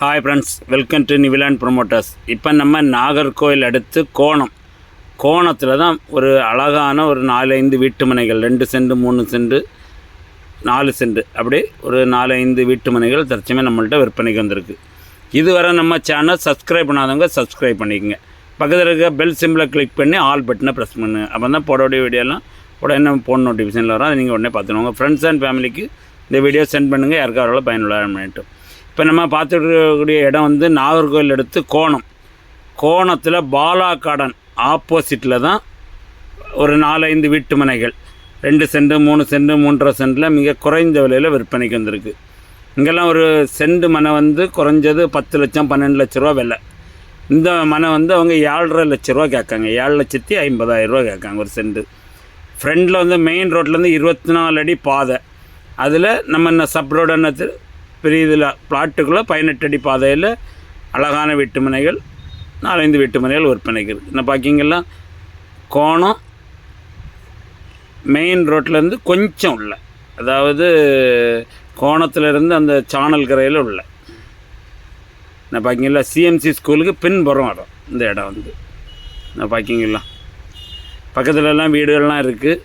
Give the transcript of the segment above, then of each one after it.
Hi friends welcome to Niviland promoters இப்போ நம்ம நாகர்கோவில் அடுத்து கோணம். கோணத்தில் தான் ஒரு அழகான ஒரு நாலஞ்சு வீட்டு மனைகள் ரெண்டு சென்ட் மூணு சென்ட் நாலு சென்ட் அப்படி ஒரு நாலு ஐந்து வீட்டு மனைகள் தற்சமே நம்மள்ட்ட விற்பனைக்கு வந்திருக்கு. இதுவரை நம்ம சேனல் சப்ஸ்கிரைப் பண்ணாதவங்க சப்ஸ்கிரைப் பண்ணிக்கோங்க. பக்கத்தில் இருக்க பெல் சிம்பிளை கிளிக் பண்ணி ஆல் பட்டனை ப்ரெஸ் பண்ணுங்க அப்போ தான் போடக்கூடிய வீடியோலாம் உடனே ஃபோன் நோட்டிஃபிகேஷனில் வரும். அதை நீங்கள் உடனே பார்த்துக்கணும். உங்கள் ஃப்ரெண்ட்ஸ் அண்ட் ஃபேமிலிக்கு இந்த வீடியோ சென்ட் பண்ணுங்கள் யாருக்காவது பயனுள்ள பண்ணிட்டு. இப்போ நம்ம பார்த்துருக்கக்கூடிய இடம் வந்து நாகர்கோவில் எடுத்து கோணம். கோணத்தில் பாலா கார்டன் ஆப்போசிட்டில் தான் ஒரு நாலஞ்சு வீட்டு மனைகள் ரெண்டு சென்ட் மூணு சென்ட் மூன்றரை சென்ட்டில் மிக குறைந்த விலையில் விற்பனைக்கு வந்திருக்கு. இங்கெல்லாம் ஒரு சென்ட் மனை வந்து குறைஞ்சது பத்து லட்சம் பன்னெண்டு லட்ச ரூபா விலை. இந்த மனை வந்து அவங்க ஏழரை லட்ச ரூபா கேட்காங்க. ஏழு லட்சத்தி ஐம்பதாயிரம் ரூபா கேட்காங்க ஒரு சென்ட். ஃப்ரண்டில் வந்து மெயின் ரோட்லேருந்து இருபத்தி நாலு அடி பாதை. அதில் நம்ம இந்த சப் ரோடு பெரிய இதில் பிளாட்டுக்குள்ளே பதினெட்டடி அடி பாதையில் அழகான வீட்டுமனைகள் நாலஞ்சு வீட்டுமனைகள் விற்பனைக்கு இருக்குது என்ன பார்க்கிங்கெல்லாம் கோணம் மெயின் ரோட்லேருந்து கொஞ்சம் உள்ள. அதாவது கோணத்துலேருந்து அந்த சானல் கரையில் உள்ள. நான் பார்க்கிங்களா சிஎம்சி ஸ்கூலுக்கு பின்புறம் வரும் இந்த இடம் வந்து. நான் பார்க்கிங்களா பக்கத்துலலாம் வீடுகள்லாம் இருக்குது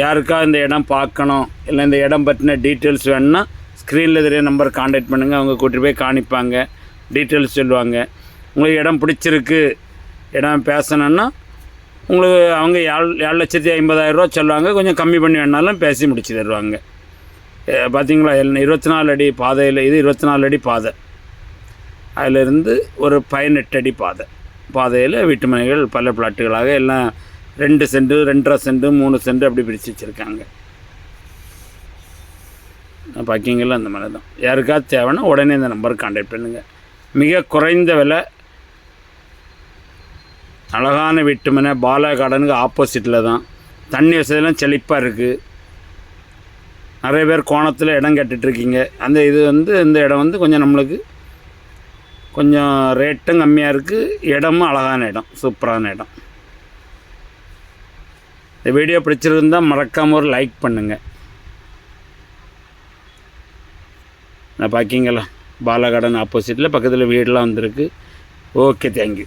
யாருக்கா இந்த இடம் பார்க்கணும் இல்லை இந்த இடம் பற்றின டீட்டெயில்ஸ் வேணுன்னா ஸ்க்ரீனில் தெரிய நம்பர் காண்டாக்ட் பண்ணுங்கள் அவங்க கூட்டிகிட்டு போய் காணிப்பாங்க. டீட்டெயில்ஸ் சொல்லுவாங்க. உங்களுக்கு இடம் பிடிச்சிருக்கு இடம் பேசணுன்னா உங்களுக்கு அவங்க ஏழு ஏழு லட்சத்தி ஐம்பதாயிரரூவா சொல்லுவாங்க. கொஞ்சம் கம்மி பண்ணி வேணாலும் பேசி முடிச்சு தருவாங்க. பார்த்தீங்களா எல் இருபத்தி நாலு அடி பாதையில் இது இருபத்தி நாலு அடி பாதை. அதிலிருந்து ஒரு பதினெட்டு அடி பாதை. பாதையில் வீட்டு மனைகள் பல பிளாட்டுகளாக எல்லாம் ரெண்டு சென்ட்டு ரெண்டரை சென்ட்டு மூணு சென்ட்டு அப்படி பிரித்து வச்சுருக்காங்க. பார்க்கிங்கெல்லாம் அந்த மாதிரி தான். யாருக்காவது தேவைன்னா உடனே இந்த நம்பருக்கு காண்டாக்ட் பண்ணுங்கள் மிக குறைந்த விலை. அழகான வீட்டுமனை பாலா கார்டனுக்கு ஆப்போசிட்டில் தான். தண்ணி வசதியெல்லாம் செழிப்பாக இருக்குது நிறைய பேர் கோணத்தில் இடம் கட்டிகிட்ருக்கீங்க அந்த இது வந்து இந்த இடம் வந்து கொஞ்சம் நம்மளுக்கு கொஞ்சம் ரேட்டும் கம்மியாக இருக்குது இடமும் அழகான இடம் சூப்பரான இடம். இந்த வீடியோ பிடிச்சிருந்தால் மறக்காமல் ஒரு லைக் பண்ணுங்கள் நான் பார்க்கிங்களா பாலா ஆப்போசிட்டில் பக்கத்தில் வீடெலாம் வந்திருக்கு. Okay thank you